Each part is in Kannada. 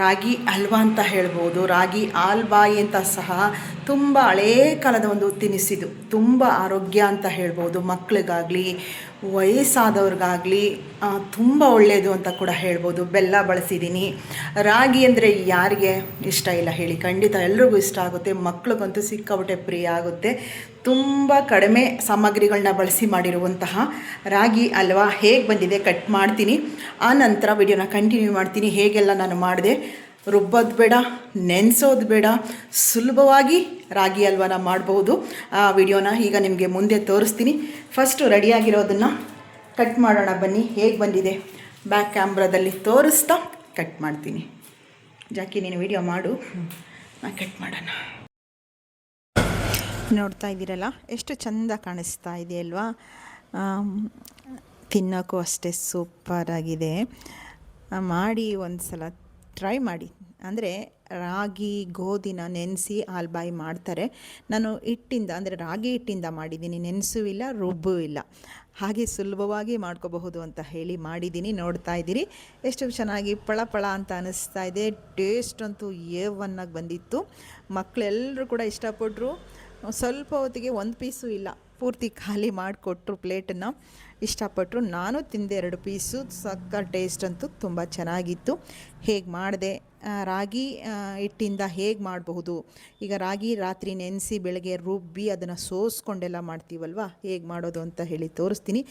ರಾಗಿ ಹಲ್ವಾ ಅಂತ ಹೇಳ್ಬೋದು, ರಾಗಿ ಆಲ್ಬಾಯಿ ಅಂತ ಸಹ ತುಂಬ ಹಳೇ ಕಾಲದ ಒಂದು ತಿನಿಸಿದು, ತುಂಬ ಆರೋಗ್ಯ ಅಂತ ಹೇಳ್ಬೋದು. ಮಕ್ಕಳಿಗಾಗಲಿ ವಯಸ್ಸಾದವ್ರಿಗಾಗಲಿ ತುಂಬ ಒಳ್ಳೆಯದು ಅಂತ ಕೂಡ ಹೇಳ್ಬೋದು. ಬೆಲ್ಲ ಬಳಸಿದ್ದೀನಿ ರಾಗಿ ಅಂದರೆ ಯಾರಿಗೆ ಇಷ್ಟ ಇಲ್ಲ ಹೇಳಿ. ಖಂಡಿತ ಎಲ್ರಿಗೂ ಇಷ್ಟ ಆಗುತ್ತೆ. ಮಕ್ಳಿಗಂತೂ ಸಿಕ್ಕಾಪಟ್ಟೆ ಪ್ರಿಯ ಆಗುತ್ತೆ. ತುಂಬ ಕಡಿಮೆ ಸಾಮಗ್ರಿಗಳನ್ನ ಬಳಸಿ ಮಾಡಿರುವಂತಹ ರಾಗಿ ಅಲ್ವಾ ಹೇಗೆ ಬಂದಿದೆ ಕಟ್ ಮಾಡ್ತೀನಿ. ಆ ನಂತರ ವಿಡಿಯೋನ ಕಂಟಿನ್ಯೂ ಮಾಡ್ತೀನಿ. ಹೇಗೆಲ್ಲ ನಾನು ಮಾಡಿದೆ. ರುಬ್ಬೋದು ಬೇಡ, ನೆನೆಸೋದು ಬೇಡ, ಸುಲಭವಾಗಿ ರಾಗಿ ಅಲ್ವಾನ ಮಾಡಬಹುದು ಆ ವಿಡಿಯೋನ ಈಗ ನಿಮಗೆ ಮುಂದೆ ತೋರಿಸ್ತೀನಿ. ಫಸ್ಟು ರೆಡಿಯಾಗಿರೋದನ್ನು ಕಟ್ ಮಾಡೋಣ ಬನ್ನಿ. ಹೇಗೆ ಬಂದಿದೆ? ಬ್ಯಾಕ್ ಕ್ಯಾಮ್ರಾದಲ್ಲಿ ತೋರಿಸ್ತಾ ಕಟ್ ಮಾಡ್ತೀನಿ. ಜಾಕಿ, ನೀನು ವಿಡಿಯೋ ಮಾಡು. ನಾನು ಕಟ್ ಮಾಡೋಣ. ನೋಡ್ತಾ ಇದ್ದೀರಲ್ಲ? ಎಷ್ಟು ಚಂದ ಕಾಣಿಸ್ತಾ ಇದೆ ಅಲ್ವಾ? ತಿನ್ನೋಕ್ಕೂ ಅಷ್ಟೇ ಸೂಪರಾಗಿದೆ ಮಾಡಿ ಒಂದು ಸಲ ಟ್ರೈ ಮಾಡಿ. ಅಂದರೆ ರಾಗಿ, ಗೋಧಿನ ನೆನೆಸಿ ಆಲ್ಬಾಯಿ ಮಾಡ್ತಾರೆ. ನಾನು ಹಿಟ್ಟಿಂದ, ಅಂದರೆ ರಾಗಿ ಹಿಟ್ಟಿಂದ ಮಾಡಿದ್ದೀನಿ. ನೆನೆಸೂ ಇಲ್ಲ, ರುಬ್ಬೂ ಇಲ್ಲ. ಹಾಗೆ ಸುಲಭವಾಗಿ ಮಾಡ್ಕೋಬಹುದು ಅಂತ ಹೇಳಿ ಮಾಡಿದ್ದೀನಿ. ನೋಡ್ತಾ ಇದ್ದೀರಿ. ಎಷ್ಟು ಚೆನ್ನಾಗಿ ಪಳ ಪಳ ಅಂತ ಅನ್ನಿಸ್ತಾ ಇದೆ. ಟೇಸ್ಟ್ ಅಂತೂ ಏ ಒನ್ನಾಗಿ ಬಂದಿತ್ತು. ಮಕ್ಕಳೆಲ್ಲರೂ ಕೂಡ ಇಷ್ಟಪಟ್ಟರು ಸ್ವಲ್ಪ ಹೊತ್ತಿಗೆ ಒಂದು ಪೀಸು ಇಲ್ಲ. ಪೂರ್ತಿ ಖಾಲಿ ಮಾಡಿಕೊಟ್ರು ಪ್ಲೇಟನ್ನು. ಇಷ್ಟಪಟ್ಟರು ನಾನು ತಿಂದೆ ಎರಡು ಪೀಸು. ಸಕ್ಕ ಟೇಸ್ಟ್ ಅಂತೂ ತುಂಬ ಚೆನ್ನಾಗಿತ್ತು. ಹೇಗೆ ಮಾಡಿದೆ? ರಾಗಿ ಹಿಟ್ಟಿಂದ ಹೇಗೆ ಮಾಡಬಹುದು? ಈಗ ರಾಗಿ ರಾತ್ರಿ ನೆನೆಸಿ ಬೆಳಗ್ಗೆ ರುಬ್ಬಿ ಅದನ್ನು ಸೋಸ್ಕೊಂಡೆಲ್ಲ ಮಾಡ್ತೀವಲ್ವ? ಹೇಗೆ ಮಾಡೋದು ಅಂತ ಹೇಳಿ ತೋರಿಸ್ತೀನಿ.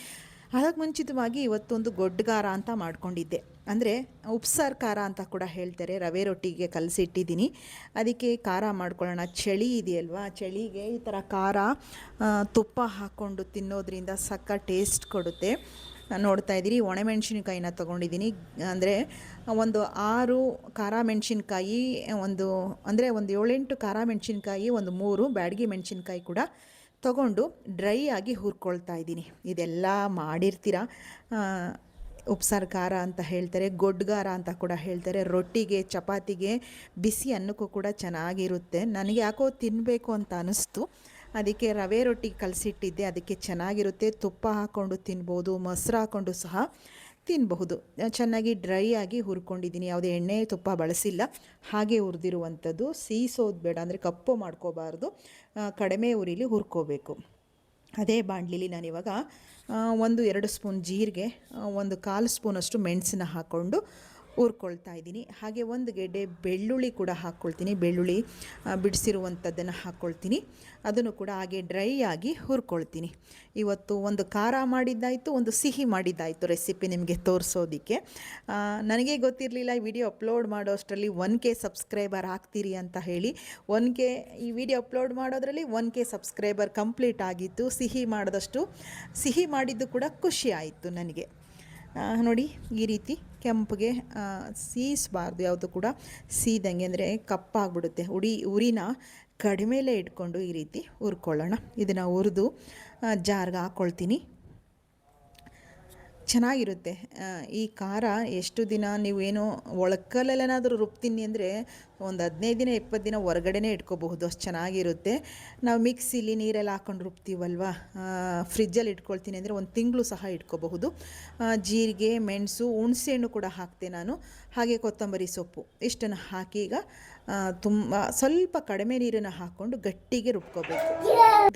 ಅದಕ್ಕೆ ಮುಂಚಿತವಾಗಿ ಇವತ್ತೊಂದು ಗೊಡ್ಡಗಾರ ಅಂತ ಮಾಡ್ಕೊಂಡಿದ್ದೆ. ಅಂದರೆ ಉಪ್ಸಾರು ಖಾರ ಅಂತ ಕೂಡ ಹೇಳ್ತಾರೆ. ರವೆ ರೊಟ್ಟಿಗೆ ಕಲಸಿಟ್ಟಿದ್ದೀನಿ. ಅದಕ್ಕೆ ಖಾರ ಮಾಡ್ಕೊಳ್ಳೋಣ. ಚಳಿ ಇದೆಯಲ್ವಾ? ಚಳಿಗೆ ಈ ಥರ ಖಾರ ತುಪ್ಪ ಹಾಕ್ಕೊಂಡು ತಿನ್ನೋದ್ರಿಂದ ಸಕ್ಕ ಟೇಸ್ಟ್ ಕೊಡುತ್ತೆ. ನೋಡ್ತಾ ಇದ್ದೀರಿ, ಒಣಮೆಣಸಿನ್ಕಾಯಿನ ತೊಗೊಂಡಿದ್ದೀನಿ. ಅಂದರೆ ಒಂದು ಆರು ಖಾರ ಮೆಣಸಿನ್ಕಾಯಿ, ಒಂದು, ಅಂದರೆ ಒಂದು ಏಳೆಂಟು ಖಾರ ಮೆಣಸಿನ್ಕಾಯಿ, ಒಂದು ಮೂರು ಬ್ಯಾಡಗಿ ಮೆಣಸಿನ್ಕಾಯಿ ಕೂಡ ತಗೊಂಡು ಡ್ರೈ ಆಗಿ ಹುರ್ಕೊಳ್ತಾ ಇದ್ದೀನಿ. ಇದೆಲ್ಲ ಮಾಡಿರ್ತೀರ? ಉಪ್ಸಾರು ಖಾರ ಅಂತ ಹೇಳ್ತಾರೆ, ಗೊಡ್ಗಾರ ಅಂತ ಕೂಡ ಹೇಳ್ತಾರೆ, ರೊಟ್ಟಿಗೆ, ಚಪಾತಿಗೆ ಬಿಸಿ ಅನ್ನಕ್ಕೂ ಕೂಡ ಚೆನ್ನಾಗಿರುತ್ತೆ. ನನಗೆ ಯಾಕೋ ತಿನ್ನಬೇಕು ಅಂತ ಅನ್ನಿಸ್ತು ಅದಕ್ಕೆ ರವೆ ರೊಟ್ಟಿ ಕಲಸಿಟ್ಟಿದ್ದೆ, ಅದಕ್ಕೆ ಚೆನ್ನಾಗಿರುತ್ತೆ. ತುಪ್ಪ ಹಾಕ್ಕೊಂಡು ತಿನ್ಬೋದು, ಮೊಸರು ಹಾಕ್ಕೊಂಡು ಸಹ. ತಿನ್ನಬಹುದು ಚೆನ್ನಾಗಿ ಡ್ರೈ ಆಗಿ ಹುರ್ಕೊಂಡಿದ್ದೀನಿ. ಯಾವುದೇ ಎಣ್ಣೆ, ತುಪ್ಪ ಬಳಸಿಲ್ಲ. ಹಾಗೆ ಹುರಿದಿರುವಂಥದ್ದು ಸೀಸೋದು ಬೇಡ, ಅಂದರೆ ಕಪ್ಪು ಮಾಡ್ಕೋಬಾರ್ದು. ಕಡಿಮೆ ಉರಿಲಿ ಹುರ್ಕೋಬೇಕು. ಅದೇ ಬಾಂಡ್ಲಿಲಿ ನಾನಿವಾಗ ಇವಾಗ ಒಂದು ಎರಡು ಸ್ಪೂನ್ ಜೀರಿಗೆ ಒಂದು ಕಾಲು ಸ್ಪೂನಷ್ಟು ಮೆಣಸನ್ನ ಹಾಕ್ಕೊಂಡು ಹುರ್ಕೊಳ್ತಾ ಇದ್ದೀನಿ. ಹಾಗೆ ಒಂದು ಗೆಡ್ಡೆ ಬೆಳ್ಳುಳ್ಳಿ ಕೂಡ ಹಾಕ್ಕೊಳ್ತೀನಿ. ಬೆಳ್ಳುಳ್ಳಿ ಬಿಡಿಸಿರುವಂಥದ್ದನ್ನು ಹಾಕ್ಕೊಳ್ತೀನಿ. ಅದನ್ನು ಕೂಡ ಹಾಗೆ ಡ್ರೈ ಆಗಿ ಹುರ್ಕೊಳ್ತೀನಿ. ಇವತ್ತು ಒಂದು ಖಾರ ಮಾಡಿದ್ದಾಯಿತು, ಒಂದು ಸಿಹಿ ಮಾಡಿದ್ದಾಯಿತು ರೆಸಿಪಿ ನಿಮಗೆ ತೋರಿಸೋದಕ್ಕೆ. ನನಗೆ ಗೊತ್ತಿರಲಿಲ್ಲ ಈ ವಿಡಿಯೋ ಅಪ್ಲೋಡ್ ಮಾಡೋ ಅಷ್ಟರಲ್ಲಿ ಒನ್ ಕೆ ಸಬ್ಸ್ಕ್ರೈಬರ್ ಆಗ್ತೀರಿ ಅಂತ ಹೇಳಿ. ಒನ್ ಕೆ, ಈ ವಿಡಿಯೋ ಅಪ್ಲೋಡ್ ಮಾಡೋದ್ರಲ್ಲಿ ಒನ್ ಕೆ ಸಬ್ಸ್ಕ್ರೈಬರ್ ಕಂಪ್ಲೀಟ್ ಆಗಿತ್ತು. ಸಿಹಿ ಮಾಡಿದಷ್ಟು, ಸಿಹಿ ಮಾಡಿದ್ದು ಕೂಡ ಖುಷಿ ಆಯಿತು ನನಗೆ. ನೋಡಿ, ಈ ರೀತಿ ಕೆಂಪಗೆ ಸೀಸಬಾರ್ದು ಯಾವುದು ಕೂಡ ಸೀದಂಗೆ, ಅಂದರೆ ಕಪ್ಪಾಗ್ಬಿಡುತ್ತೆ. ಉಡಿ, ಉರಿನ ಕಡಿಮೆಲೇ ಇಟ್ಕೊಂಡು ಈ ರೀತಿ ಹುರ್ಕೊಳ್ಳೋಣ. ಇದನ್ನು ಹುರಿದು ಜಾರ್ಗೆ ಹಾಕ್ಕೊಳ್ತೀನಿ ಚೆನ್ನಾಗಿರುತ್ತೆ. ಈ ಖಾರ ಎಷ್ಟು ದಿನ ನೀವೇನೋ ಏನೋ ಒಳಕಲ್ಲೇನಾದರೂ ರುಬ್ತೀನಿ ಅಂದರೆ ಒಂದು ಹದಿನೈದು ದಿನ ಇಪ್ಪತ್ತು ದಿನ ಹೊರಗಡೆನೇ ಇಟ್ಕೋಬಹುದು. ಅಷ್ಟು ಚೆನ್ನಾಗಿರುತ್ತೆ. ನಾವು ಮಿಕ್ಸಿಲಿ ನೀರೆಲ್ಲ ಹಾಕ್ಕೊಂಡು ರುಬ್ತೀವಲ್ವಾ? ಫ್ರಿಜ್ಜಲ್ಲಿ ಇಟ್ಕೊಳ್ತೀನಿ ಅಂದರೆ ಒಂದು ತಿಂಗಳು ಸಹ ಇಟ್ಕೋಬಹುದು. ಜೀರಿಗೆ, ಮೆಣಸು ಹುಣಸೆಹಣ್ಣು ಕೂಡ ಹಾಕ್ತೆ ನಾನು. ಹಾಗೆ ಕೊತ್ತಂಬರಿ ಸೊಪ್ಪು. ಇಷ್ಟನ್ನು ಹಾಕಿ ಈಗ ತುಂಬ ಸ್ವಲ್ಪ ಕಡಿಮೆ ನೀರನ್ನು ಹಾಕ್ಕೊಂಡು ಗಟ್ಟಿಗೆ ರುಬ್ಕೋಬೇಕು.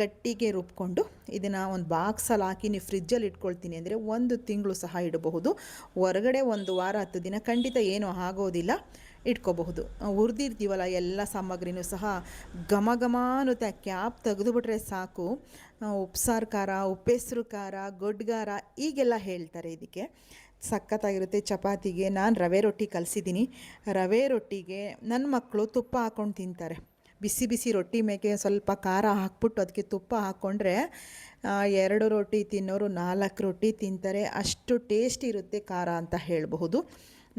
ಗಟ್ಟಿಗೆ ರುಬ್ಕೊಂಡು ಇದನ್ನು ಒಂದು ಬಾಕ್ಸಲ್ಲಿ ಹಾಕಿ ನೀವು ಫ್ರಿಜ್ಜಲ್ಲಿ ಇಟ್ಕೊಳ್ತೀನಿ ಅಂದರೆ ಒಂದು ತಿಂಗಳು ಸಹ ಇಡಬಹುದು. ಹೊರಗಡೆ ಒಂದು ವಾರ, ಹತ್ತು ದಿನ ಖಂಡಿತ ಏನೂ ಆಗೋದಿಲ್ಲ. ಇಟ್ಕೋಬಹುದು. ಹುರಿದಿರ್ತೀವಲ್ಲ ಎಲ್ಲ ಸಾಮಗ್ರಿನೂ ಸಹ ಘಮ ಘಮ ಅನ್ನುತ್ತೆ ಕ್ಯಾಪ್ ತೆಗೆದುಬಿಟ್ರೆ ಸಾಕು. ಉಪ್ಸಾರು ಖಾರ, ಉಪ್ಪೆಸರು ಖಾರ ಗೊಡ್ಗಾರ ಈಗೆಲ್ಲ ಹೇಳ್ತಾರೆ ಇದಕ್ಕೆ. ಸಖತ್ತಾಗಿರುತ್ತೆ ಚಪಾತಿಗೆ. ನಾನು ರವೆ ರೊಟ್ಟಿ ಕಲಿಸಿದ್ದೀನಿ. ರವೆ ರೊಟ್ಟಿಗೆ ನನ್ನ ಮಕ್ಕಳು ತುಪ್ಪ ಹಾಕ್ಕೊಂಡು ತಿಂತಾರೆ. ಬಿಸಿ ಬಿಸಿ ರೊಟ್ಟಿ ಮೇಕೆ ಸ್ವಲ್ಪ ಖಾರ ಹಾಕ್ಬಿಟ್ಟು ಅದಕ್ಕೆ ತುಪ್ಪ ಹಾಕ್ಕೊಂಡ್ರೆ ಎರಡು ರೊಟ್ಟಿ ತಿನ್ನೋರು ನಾಲ್ಕು ರೊಟ್ಟಿ ತಿಂತಾರೆ. ಅಷ್ಟು ಟೇಸ್ಟ್ ಇರುತ್ತೆ ಖಾರ ಅಂತ ಹೇಳಬಹುದು.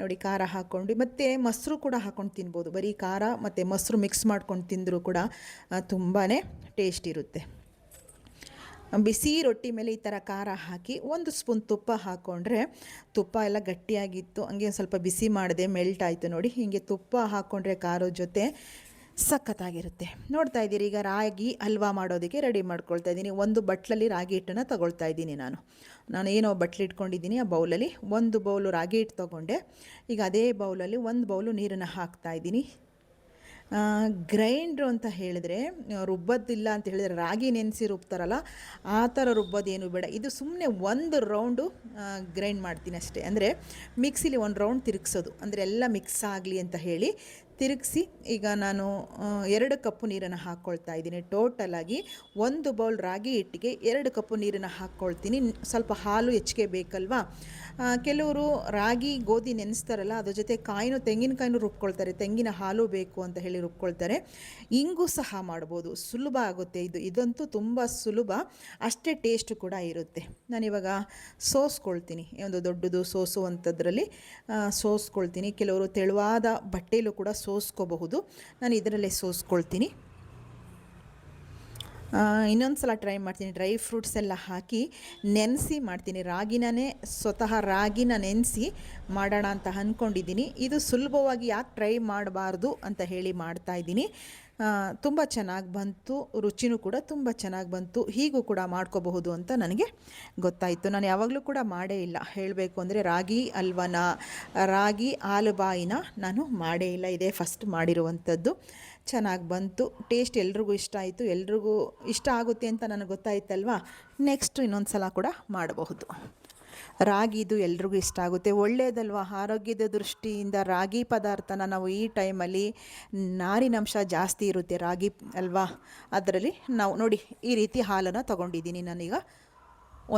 ನೋಡಿ, ಖಾರ ಹಾಕ್ಕೊಂಡು, ಮತ್ತು ಮೊಸರು ಕೂಡ ಹಾಕ್ಕೊಂಡು ತಿನ್ಬೋದು. ಬರೀ ಖಾರ ಮತ್ತು ಮೊಸರು ಮಿಕ್ಸ್ ಮಾಡ್ಕೊಂಡು ತಿಂದರೂ ಕೂಡ ತುಂಬಾ ಟೇಸ್ಟ್ ಇರುತ್ತೆ. ಬಿಸಿ ರೊಟ್ಟಿ ಮೇಲೆ ಈ ಥರ ಖಾರ ಹಾಕಿ ಒಂದು ಸ್ಪೂನ್ ತುಪ್ಪ ಹಾಕ್ಕೊಂಡ್ರೆ ತುಪ್ಪ ಎಲ್ಲ ಗಟ್ಟಿಯಾಗಿತ್ತು. ಹಂಗೆ ಸ್ವಲ್ಪ ಬಿಸಿ ಮಾಡಿದೆ ಮೆಲ್ಟ್ ಆಯಿತು ನೋಡಿ. ಹೀಗೆ ತುಪ್ಪ ಹಾಕ್ಕೊಂಡ್ರೆ ಖಾರದ ಜೊತೆ ಸಖತ್ತಾಗಿರುತ್ತೆ. ನೋಡ್ತಾ ಇದ್ದೀರಿ, ಈಗ ರಾಗಿ ಹಲ್ವಾ ಮಾಡೋದಕ್ಕೆ ರೆಡಿ ಮಾಡ್ಕೊಳ್ತಾ ಇದ್ದೀನಿ. ಒಂದು ಬಟ್ಲಲ್ಲಿ ರಾಗಿ ಹಿಟ್ಟನ್ನು ತಗೊಳ್ತಾ ಇದ್ದೀನಿ ನಾನು. ನಾನು ಏನೋ ಬಟ್ಲು ಇಟ್ಕೊಂಡಿದ್ದೀನಿ, ಆ ಬೌಲಲ್ಲಿ. ಒಂದು ಬೌಲು ರಾಗಿ ಹಿಟ್ಟು ತೊಗೊಂಡೆ. ಈಗ ಅದೇ ಬೌಲಲ್ಲಿ ಒಂದು ಬೌಲು ನೀರನ್ನು ಹಾಕ್ತಾ ಇದ್ದೀನಿ. ಗ್ರೈಂಡ್ರು ಅಂತ ಹೇಳಿದ್ರೆ, ರುಬ್ಬದ್ದಿಲ್ಲ ಅಂತ ಹೇಳಿದ್ರೆ ರಾಗಿ ನೆನೆಸಿ ರುಬ್ತಾರಲ್ಲ, ಆ ಥರ ರುಬ್ಬೋದೇನು ಬೇಡ. ಇದು ಸುಮ್ಮನೆ ಒಂದು ರೌಂಡು ಗ್ರೈಂಡ್ ಮಾಡ್ತೀನಿ ಅಷ್ಟೇ. ಅಂದರೆ ಮಿಕ್ಸಿಲಿ ಒಂದು ರೌಂಡ್ ತಿರುಗಿಸೋದು. ಅಂದರೆ ಎಲ್ಲ ಮಿಕ್ಸ್ ಆಗಲಿ ಅಂತ ಹೇಳಿ ತಿರುಗಿಸಿ ಈಗ ನಾನು ಎರಡು ಕಪ್ಪು ನೀರನ್ನು ಹಾಕ್ಕೊಳ್ತಾ ಇದ್ದೀನಿ. ಟೋಟಲಾಗಿ ಒಂದು ಬೌಲ್ ರಾಗಿ ಹಿಟ್ಟಿಗೆ ಎರಡು ಕಪ್ಪು ನೀರನ್ನು ಹಾಕ್ಕೊಳ್ತೀನಿ ಸ್ವಲ್ಪ ಹಾಲು ಹೆಚ್ಚಿಗೆ ಬೇಕಲ್ವಾ? ಕೆಲವರು ರಾಗಿ, ಗೋಧಿ ನೆನೆಸ್ತಾರಲ್ಲ, ಅದ್ರ ಜೊತೆ ಕಾಯಿನೂ ತೆಂಗಿನಕಾಯಿನೂ ರುಬ್ಕೊಳ್ತಾರೆ. ತೆಂಗಿನ ಹಾಲು ಬೇಕು ಅಂತ ಹೇಳಿ ರುಬ್ಕೊಳ್ತಾರೆ. ಇಂಗು ಸಹ ಮಾಡ್ಬೋದು. ಸುಲಭ ಆಗುತ್ತೆ ಇದು. ಇದಂತೂ ತುಂಬ ಸುಲಭ. ಅಷ್ಟೇ ಟೇಸ್ಟ್ ಕೂಡ ಇರುತ್ತೆ. ನಾನಿವಾಗ ಸೋಸ್ಕೊಳ್ತೀನಿ. ಒಂದು ದೊಡ್ಡದು ಸೋಸುವಂಥದ್ರಲ್ಲಿ ಸೋಸ್ಕೊಳ್ತೀನಿ. ಕೆಲವರು ತೆಳುವಾದ ಬಟ್ಟೆಯಲ್ಲೂ ಕೂಡ ಸೋಸ್ಕೋಬಹುದು. ನಾನು ಇದರಲ್ಲೇ ಸೋಸ್ಕೊಳ್ತೀನಿ. ಇನ್ನೊಂದು ಸಲ ಟ್ರೈ ಮಾಡ್ತೀನಿ. ಡ್ರೈ ಫ್ರೂಟ್ಸ್ ಎಲ್ಲ ಹಾಕಿ ನೆನೆಸಿ ಮಾಡ್ತೀನಿ. ರಾಗಿನೇ ಸ್ವತಃ ರಾಗಿನ ನೆನೆಸಿ ಮಾಡೋಣ ಅಂತ ಅಂದ್ಕೊಂಡಿದ್ದೀನಿ ಇದು ಸುಲಭವಾಗಿ ಯಾಕೆ ಟ್ರೈ ಮಾಡಬಾರ್ದು ಅಂತ ಹೇಳಿ ಮಾಡ್ತಾಯಿದ್ದೀನಿ ತುಂಬ ಚೆನ್ನಾಗಿ ಬಂತು. ರುಚಿನೂ ಕೂಡ ತುಂಬ ಚೆನ್ನಾಗಿ ಬಂತು. ಹೀಗೂ ಕೂಡ ಮಾಡ್ಕೋಬಹುದು ಅಂತ ನನಗೆ ಗೊತ್ತಾಯಿತು. ನಾನು ಯಾವಾಗಲೂ ಕೂಡ ಮಾಡೇ ಇಲ್ಲ. ಹೇಳಬೇಕು ಅಂದರೆ ರಾಗಿ ಅಲ್ವನ, ರಾಗಿ ಆಲುಬಾಯಿನ ನಾನು ಮಾಡೇ ಇಲ್ಲ. ಇದೇ ಫಸ್ಟ್ ಮಾಡಿರುವಂಥದ್ದು. ಚೆನ್ನಾಗಿ ಬಂತು. ಟೇಸ್ಟ್ ಎಲ್ರಿಗೂ ಇಷ್ಟ ಆಯಿತು. ಎಲ್ರಿಗೂ ಇಷ್ಟ ಆಗುತ್ತೆ ಅಂತ ನನಗೆ ಗೊತ್ತಾಯ್ತಲ್ವಾ? ನೆಕ್ಸ್ಟ್ ಇನ್ನೊಂದು ಸಲ ಕೂಡ ಮಾಡಬಹುದು. ರಾಗಿದು ಎಲ್ರಿಗೂ ಇಷ್ಟ ಆಗುತ್ತೆ. ಒಳ್ಳೆಯದಲ್ವ ಆರೋಗ್ಯದ ದೃಷ್ಟಿಯಿಂದ ರಾಗಿ ಪದಾರ್ಥನ ನಾವು ಈ ಟೈಮಲ್ಲಿ ನಾರಿನಂಶ ಜಾಸ್ತಿ ಇರುತ್ತೆ ರಾಗಿ, ಅಲ್ವಾ? ಅದರಲ್ಲಿ ನಾವು ನೋಡಿ, ಈ ರೀತಿ ಹಾಲನ್ನು ತೊಗೊಂಡಿದ್ದೀನಿ ನಾನೀಗ.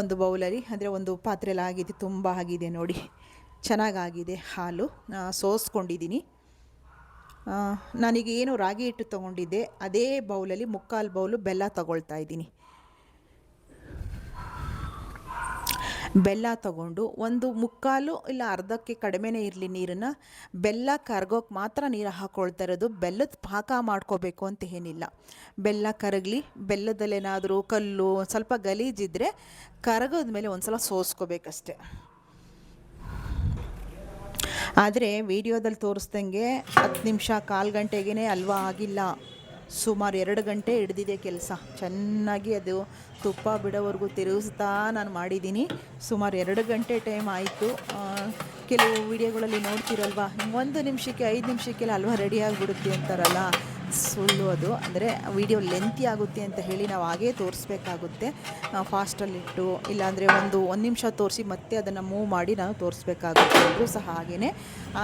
ಒಂದು ಬೌಲಲ್ಲಿ, ಅಂದರೆ ಒಂದು ಪಾತ್ರೆಯಲ್ಲಿ ಆಗಿದೆ ತುಂಬ ಆಗಿದೆ ನೋಡಿ. ಚೆನ್ನಾಗಾಗಿದೆ ಹಾಲು. ಸೋಸ್ಕೊಂಡಿದ್ದೀನಿ. ನಾನೀಗ ಏನು ರಾಗಿ ಹಿಟ್ಟು ತೊಗೊಂಡಿದ್ದೆ. ಅದೇ ಬೌಲಲ್ಲಿ ಮುಕ್ಕಾಲು ಬೌಲು ಬೆಲ್ಲ ತಗೊಳ್ತಾ ಇದ್ದೀನಿ. ಬೆಲ್ಲ ತಗೊಂಡು ಒಂದು ಮುಕ್ಕಾಲು ಇಲ್ಲ ಅರ್ಧಕ್ಕೆ ಕಡಿಮೆನೇ ಇರಲಿ ನೀರನ್ನು, ಬೆಲ್ಲ ಕರಗೋಕೆ ಮಾತ್ರ ನೀರು ಹಾಕ್ಕೊಳ್ತಾ ಇರೋದು. ಬೆಲ್ಲದ ಪಾಕ ಮಾಡ್ಕೋಬೇಕು ಅಂತ ಏನಿಲ್ಲ. ಬೆಲ್ಲ ಕರಗಲಿ, ಬೆಲ್ಲದಲ್ಲೇನಾದರೂ ಕಲ್ಲು, ಸ್ವಲ್ಪ ಗಲೀಜಿದ್ದರೆ ಕರಗೋದ ಮೇಲೆ ಒಂದು ಸಲ ಸೋಸ್ಕೋಬೇಕಷ್ಟೆ. ಆದರೆ ವಿಡಿಯೋದಲ್ಲಿ ತೋರಿಸ್ದಂಗೆ ಹತ್ತು ನಿಮಿಷ, ಕಾಲು ಗಂಟೆಗೇ ಅಲ್ವಾ ಆಗಿಲ್ಲ. ಸುಮಾರು ಎರಡು ಗಂಟೆ ಹಿಡ್ದಿದೆ ಕೆಲಸ. ಚೆನ್ನಾಗಿ ಅದು ತುಪ್ಪ ಬಿಡೋವರೆಗೂ ತಿರುಗಿಸ್ತಾ ನಾನು ಮಾಡಿದ್ದೀನಿ. ಸುಮಾರು ಎರಡು ಗಂಟೆ ಟೈಮ್ ಆಯಿತು. ಕೆಲವು ವಿಡಿಯೋಗಳಲ್ಲಿ ನೋಡ್ತಿರಲ್ವಾ? ಒಂದು ನಿಮಿಷಕ್ಕೆ, ಐದು ನಿಮಿಷಕ್ಕೆಲ್ಲ ಅಲ್ವಾ ರೆಡಿ ಆಗಿಬಿಡುತ್ತೆ ಅಂತಾರಲ್ಲ? ಸುಳ್ಳು ಅದು. ಅಂದರೆ ವಿಡಿಯೋ ಲೆಂತಿ ಆಗುತ್ತೆ ಅಂತ ಹೇಳಿ ನಾವು ಹಾಗೇ ತೋರಿಸ್ಬೇಕಾಗುತ್ತೆ. ಫಾಸ್ಟಲ್ಲಿಟ್ಟು ಇಲ್ಲಾಂದರೆ ಒಂದು ಒಂದು ನಿಮಿಷ ತೋರಿಸಿ ಮತ್ತೆ ಅದನ್ನು ಮೂವ್ ಮಾಡಿ ನಾವು ತೋರಿಸ್ಬೇಕಾಗುತ್ತೆ ಅಂದರೂ ಸಹ ಹಾಗೆಯೇ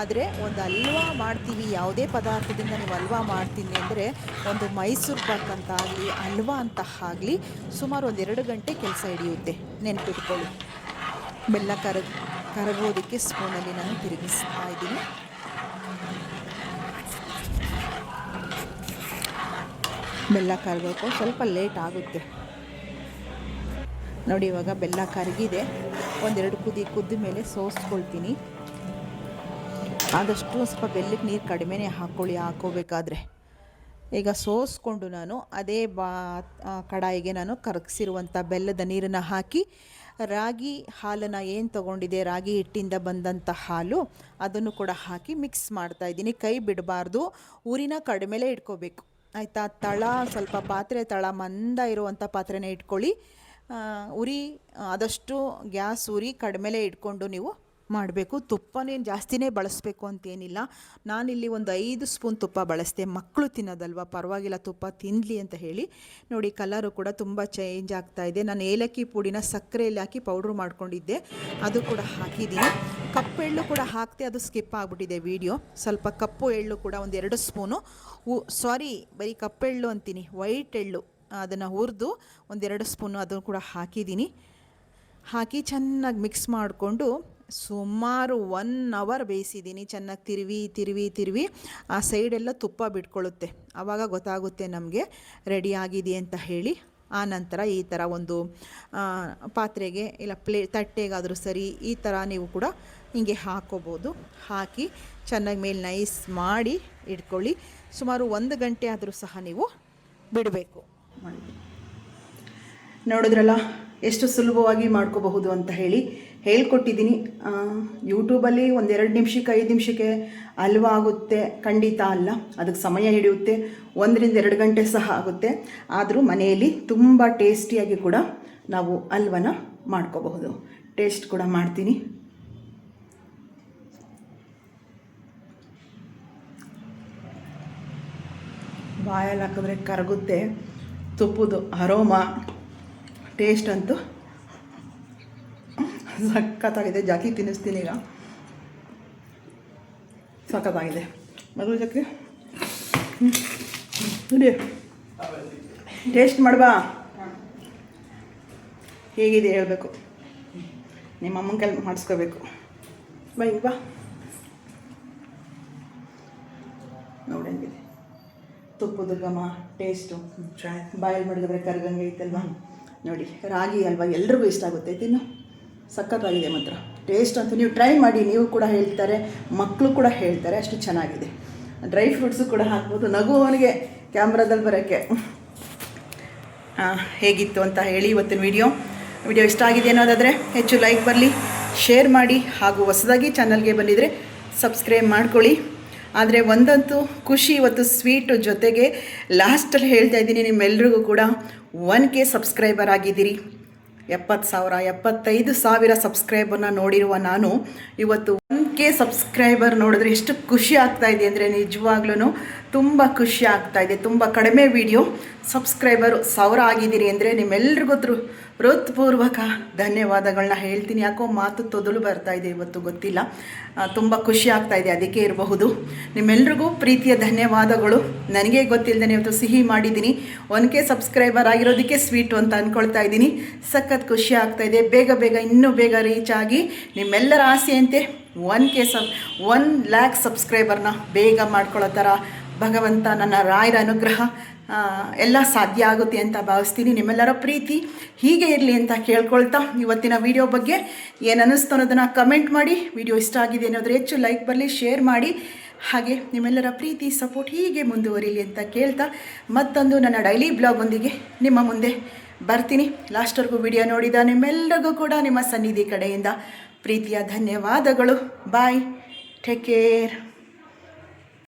ಆದರೆ ಒಂದು ಅಲ್ವಾ ಮಾಡ್ತೀವಿ, ಯಾವುದೇ ಪದಾರ್ಥದಿಂದ ನೀವು ಅಲ್ವಾ ಮಾಡ್ತೀನಿ ಅಂದರೆ ಒಂದು ಮೈಸೂರು ಪಾಕ್ ಅಂತ ಆಗಲಿ ಅಲ್ವಾ ಅಂತ ಆಗಲಿ ಸುಮಾರು ಒಂದು ಎರಡು ಗಂಟೆ ಕೆಲಸ ಹಿಡಿಯುತ್ತೆ. ನೆನಪಿಟ್ಕೊಳ್ಳಿ. ಬೆಲ್ಲ ಕರಗ ಕರಗೋದಕ್ಕೆ ಸ್ಪೂನಲ್ಲಿ ನಾನು ತಿರುಗಿಸ್ತಾ ಇದ್ದೀನಿ. ಬೆಲ್ಲ ಕರಗಬೇಕು ಸ್ವಲ್ಪ ಲೇಟ್ ಆಗುತ್ತೆ. ನೋಡಿ, ಇವಾಗ ಬೆಲ್ಲ ಕರಗಿದೆ. ಒಂದೆರಡು ಕುದಿ ಕುದ್ದ ಮೇಲೆ ಸೋಸ್ಕೊಳ್ತೀನಿ. ಆದಷ್ಟು ಸ್ವಲ್ಪ ಬೆಲ್ಲಕ್ಕೆ ನೀರು ಕಡಿಮೆನೇ ಹಾಕ್ಕೊಳ್ಳಿ ಹಾಕೋಬೇಕಾದ್ರೆ ಈಗ ಸೋಸ್ಕೊಂಡು ನಾನು ಅದೇ ಬಾ ಕಡಾಯಿಗೆ ನಾನು ಕರಗಿಸಿರುವಂಥ ಬೆಲ್ಲದ ನೀರನ್ನು ಹಾಕಿ ರಾಗಿ ಹಾಲನ್ನು ಏನು ತಗೊಂಡಿದೆ? ರಾಗಿ ಹಿಟ್ಟಿಂದ ಬಂದಂಥ ಹಾಲು ಅದನ್ನು ಕೂಡ ಹಾಕಿ ಮಿಕ್ಸ್ ಮಾಡ್ತಾ ಇದ್ದೀನಿ. ಕೈ ಬಿಡಬಾರ್ದು. ಊರಿನ ಕಡಿಮೆಲೇ ಇಟ್ಕೋಬೇಕು. ಆಯಿತಾ? ತಳ, ಸ್ವಲ್ಪ ಪಾತ್ರೆ ತಳ, ಮಂದ ಇರುವಂಥ ಪಾತ್ರೆನೇ ಇಟ್ಕೊಳ್ಳಿ. ಉರಿ ಆದಷ್ಟು ಗ್ಯಾಸ್ ಉರಿ ಕಡಿಮೆಲೇ ಇಟ್ಕೊಂಡು ನೀವು ಮಾಡಬೇಕು. ತುಪ್ಪನೇನು ಜಾಸ್ತಿನೇ ಬಳಸಬೇಕು ಅಂತೇನಿಲ್ಲ. ನಾನಿಲ್ಲಿ ಒಂದು ಐದು ಸ್ಪೂನ್ ತುಪ್ಪ ಬಳಸಿದೆ. ಮಕ್ಕಳು ತಿನ್ನೋದಲ್ವ? ಪರವಾಗಿಲ್ಲ ತುಪ್ಪ ತಿನ್ನಲಿ ಅಂತ ಹೇಳಿ. ನೋಡಿ, ಕಲರು ಕೂಡ ತುಂಬ ಚೇಂಜ್ ಆಗ್ತಾ ಇದೆ. ನಾನು ಏಲಕ್ಕಿ ಪುಡಿನ ಸಕ್ಕರೆಯಲ್ಲಿ ಹಾಕಿ ಪೌಡ್ರ್ ಮಾಡ್ಕೊಂಡಿದ್ದೆ. ಅದು ಕೂಡ ಹಾಕಿದ್ದೀನಿ. ಕಪ್ಪು ಎಳ್ಳು ಕೂಡ ಹಾಕ್ತೆ ಅದು ಸ್ಕಿಪ್ ಆಗಿಬಿಟ್ಟಿದೆ ವಿಡಿಯೋ. ಸ್ವಲ್ಪ ಕಪ್ಪು ಎಳ್ಳು ಕೂಡ ಒಂದು ಎರಡು ಸ್ಪೂನು. ಸಾರಿ, ಬರೀ ಕಪ್ಪೆಳ್ಳು ಅಂತೀನಿ. ವೈಟ್ ಎಳ್ಳು, ಅದನ್ನು ಹುರಿದು ಒಂದೆರಡು ಸ್ಪೂನು ಅದನ್ನು ಕೂಡ ಹಾಕಿದ್ದೀನಿ. ಹಾಕಿ ಚೆನ್ನಾಗಿ ಮಿಕ್ಸ್ ಮಾಡಿಕೊಂಡು ಸುಮಾರು ಒನ್ ಅವರ್ ಬೇಯಿಸಿದ್ದೀನಿ. ಚೆನ್ನಾಗಿ ತಿರುವಿ ತಿರುವಿ ತಿರುವಿ. ಆ ಸೈಡೆಲ್ಲ ತುಪ್ಪ ಬಿಟ್ಕೊಳ್ಳುತ್ತೆ. ಆವಾಗ ಗೊತ್ತಾಗುತ್ತೆ ನಮಗೆ ರೆಡಿ ಆಗಿದೆ ಅಂತ ಹೇಳಿ. ಆ ನಂತರ ಈ ಥರ ಒಂದು ಪಾತ್ರೆಗೆ ಇಲ್ಲ ಪ್ಲೇ, ತಟ್ಟೆಗಾದರೂ ಸರಿ ಈ ಥರ ನೀವು ಕೂಡ ಹಿಂಗೆ ಹಾಕೋಬೋದು. ಹಾಕಿ ಚೆನ್ನಾಗಿ ಮೇಲೆ ನೈಸ್ ಮಾಡಿ ಇಟ್ಕೊಳ್ಳಿ. ಸುಮಾರು ಒಂದು ಗಂಟೆ ಆದರೂ ಸಹ ನೀವು ಬಿಡಬೇಕು. ನೋಡಿದ್ರಲ್ಲ, ಎಷ್ಟು ಸುಲಭವಾಗಿ ಮಾಡ್ಕೋಬಹುದು ಅಂತ ಹೇಳಿ. ಹೇಳ್ಕೊಟ್ಟಿದ್ದೀನಿ. ಯೂಟ್ಯೂಬಲ್ಲಿ ಒಂದೆರಡು ನಿಮಿಷಕ್ಕೆ, ಐದು ನಿಮಿಷಕ್ಕೆ ಅಲ್ವಾ ಆಗುತ್ತೆ? ಖಂಡಿತ ಅಲ್ಲ. ಅದಕ್ಕೆ ಸಮಯ ಹಿಡಿಯುತ್ತೆ. ಒಂದರಿಂದ ಎರಡು ಗಂಟೆ ಸಹ ಆಗುತ್ತೆ. ಆದರೂ ಮನೆಯಲ್ಲಿ ತುಂಬ ಟೇಸ್ಟಿಯಾಗಿ ಕೂಡ ನಾವು ಅಲ್ವನ ಮಾಡ್ಕೋಬಹುದು. ಟೇಸ್ಟ್ ಕೂಡ ಮಾಡ್ತೀನಿ. ಬಾಯಲ್ಲಿ ಹಾಕಿದ್ರೆ ಕರಗುತ್ತೆ. ತುಪ್ಪದ ಅರೋಮ. ಟೇಸ್ಟ್ ಅಂತೂ ಸಖತ್ತಾಗಿದೆ. ಜಾಕಿ ತಿನ್ನಿಸ್ತೀನಿ ಈಗ. ಸಖತ್ತಾಗಿದೆ. ಮಗಳು ಜಾಕಿ. ನೋಡಿ. ಟೇಸ್ಟ್ ಮಾಡ್ಬಾ. ಹೇಗಿದೆ ಹೇಳಬೇಕು. ನಿಮ್ಮ ಅಮ್ಮನ ಕೈಲಿ ಮಾಡಿಸ್ಕೋಬೇಕು. ಬಾ ನೋಡಿ ಬಾ. ನೋಡಂಗಿದೆ ತುಪ್ಪದ ಘಮ ಟೇಸ್ಟು ಬಾಯಲ್ಲಿ ಮಾಡಿದ್ರೆ ಕರ್ಗಂಗೆ ಐತಲ್ವಾ? ನೋಡಿ, ರಾಗಿ ಅಲ್ವಾ? ಎಲ್ರಿಗೂ ಇಷ್ಟ ಆಗುತ್ತೆ. ತಿನ್ನು. ಸಖತ್ತಾಗಿದೆ ಮಾತ್ರ. ಟೇಸ್ಟ್ ಅಂತ ನೀವು ಟ್ರೈ ಮಾಡಿ, ನೀವು ಕೂಡ ಹೇಳ್ತಾರೆ ಮಕ್ಕಳು ಕೂಡ ಹೇಳ್ತಾರೆ, ಅಷ್ಟು ಚೆನ್ನಾಗಿದೆ. ಡ್ರೈ ಫ್ರೂಟ್ಸು ಕೂಡ ಹಾಕ್ಬೋದು. ನಗುವವನಿಗೆ ಕ್ಯಾಮ್ರಾದಲ್ಲಿ ಬರೋಕ್ಕೆ. ಹೇಗಿತ್ತು ಅಂತ ಹೇಳಿ ಇವತ್ತಿನ ವಿಡಿಯೋ ವಿಡಿಯೋ ಇಷ್ಟ ಆಗಿದೆ ಅನ್ನೋದಾದರೆ ಹೆಚ್ಚು ಲೈಕ್ ಬರಲಿ ಶೇರ್ ಮಾಡಿ, ಹಾಗೂ ಹೊಸದಾಗಿ ಚಾನಲ್ಗೆ ಬಂದಿದ್ದರೆ ಸಬ್ಸ್ಕ್ರೈಬ್ ಮಾಡ್ಕೊಳ್ಳಿ. ಆದರೆ ಒಂದಂತೂ ಖುಷಿ, ಇವತ್ತು ಸ್ವೀಟು ಜೊತೆಗೆ ಲಾಸ್ಟಲ್ಲಿ ಹೇಳ್ತಾ ಇದ್ದೀನಿ ನಿಮ್ಮೆಲ್ರಿಗೂ ಕೂಡ ಒನ್ ಕೆ ಸಬ್ಸ್ಕ್ರೈಬರ್ ಆಗಿದ್ದೀರಿ. ಎಪ್ಪತ್ತು ಸಾವಿರ, ಎಪ್ಪತ್ತೈದು ಸಾವಿರ ಸಬ್ಸ್ಕ್ರೈಬರ್ನ ನೋಡಿರುವ ನಾನು. ಇವತ್ತು ಒನ್ ಕೆ ಸಬ್ಸ್ಕ್ರೈಬರ್ ನೋಡಿದ್ರೆ ಎಷ್ಟು ಖುಷಿ ಆಗ್ತಾ ಇದೆ ಅಂದರೆ ನಿಜವಾಗ್ಲೂ ತುಂಬ ಖುಷಿ ಆಗ್ತಾ ಇದೆ, ತುಂಬ ಕಡಿಮೆ ವಿಡಿಯೋ ಸಬ್ಸ್ಕ್ರೈಬರು ಸಾವಿರ ಆಗಿದ್ದೀರಿ ಅಂದರೆ ನಿಮ್ಮೆಲ್ರಿಗೂ ಹೃತ್ಪೂರ್ವಕ ಧನ್ಯವಾದಗಳನ್ನ ಹೇಳ್ತೀನಿ. ಯಾಕೋ ಮಾತು ತೊದಲು ಬರ್ತಾ ಇದೆ ಇವತ್ತು ಗೊತ್ತಿಲ್ಲ. ತುಂಬ ಖುಷಿ ಆಗ್ತಾ ಇದೆ, ಅದಕ್ಕೆ ಇರಬಹುದು. ನಿಮ್ಮೆಲ್ರಿಗೂ ಪ್ರೀತಿಯ ಧನ್ಯವಾದಗಳು. ನನಗೆ ಗೊತ್ತಿಲ್ಲದೆ ಇವತ್ತು ಸಿಹಿ ಮಾಡಿದ್ದೀನಿ. ಒನ್ ಕೆ ಸಬ್ಸ್ಕ್ರೈಬರ್ ಆಗಿರೋದಕ್ಕೆ ಸ್ವೀಟು ಅಂತ ಅಂದ್ಕೊಳ್ತಾ ಇದ್ದೀನಿ. ಸಖತ್ ಖುಷಿ ಆಗ್ತಾ ಇದೆ. ಬೇಗ ಬೇಗ, ಇನ್ನೂ ಬೇಗ ರೀಚ್ ಆಗಿ ನಿಮ್ಮೆಲ್ಲರ ಆಸೆಯಂತೆ one K sub one lakh ಸಬ್ಸ್ಕ್ರೈಬರ್ನ ಬೇಗ ಮಾಡ್ಕೊಳ್ಳೋ ಥರ ಭಗವಂತ ನನ್ನ ರಾಯರ ಅನುಗ್ರಹ ಎಲ್ಲ ಸಾಧ್ಯ ಆಗುತ್ತೆ ಅಂತ ಭಾವಿಸ್ತೀನಿ. ನಿಮ್ಮೆಲ್ಲರ ಪ್ರೀತಿ ಹೀಗೆ ಇರಲಿ ಅಂತ ಕೇಳ್ಕೊಳ್ತಾ ಇವತ್ತಿನ ವಿಡಿಯೋ ಬಗ್ಗೆ ಏನು ಅನ್ನಿಸ್ತು ಅನ್ನೋದನ್ನು ಕಮೆಂಟ್ ಮಾಡಿ. ವಿಡಿಯೋ ಇಷ್ಟ ಆಗಿದೆ ಅನ್ನೋದ್ರೆ ಹೆಚ್ಚು ಲೈಕ್ ಬರಲಿ ಶೇರ್ ಮಾಡಿ. ಹಾಗೆ ನಿಮ್ಮೆಲ್ಲರ ಪ್ರೀತಿ ಸಪೋರ್ಟ್ ಹೀಗೆ ಮುಂದುವರಿಲಿ ಅಂತ ಕೇಳ್ತಾ ಮತ್ತೊಂದು ನನ್ನ ಡೈಲಿ ಬ್ಲಾಗೊಂದಿಗೆ ನಿಮ್ಮ ಮುಂದೆ ಬರ್ತೀನಿ. ಲಾಸ್ಟ್ವರೆಗೂ ವಿಡಿಯೋ ನೋಡಿದ ನಿಮ್ಮೆಲ್ಲರಿಗೂ ಕೂಡ ನಿಮ್ಮ ಸನ್ನಿಧಿ ಕಡೆಯಿಂದ ಪ್ರೀತಿಯ ಧನ್ಯವಾದಗಳು. Bye take care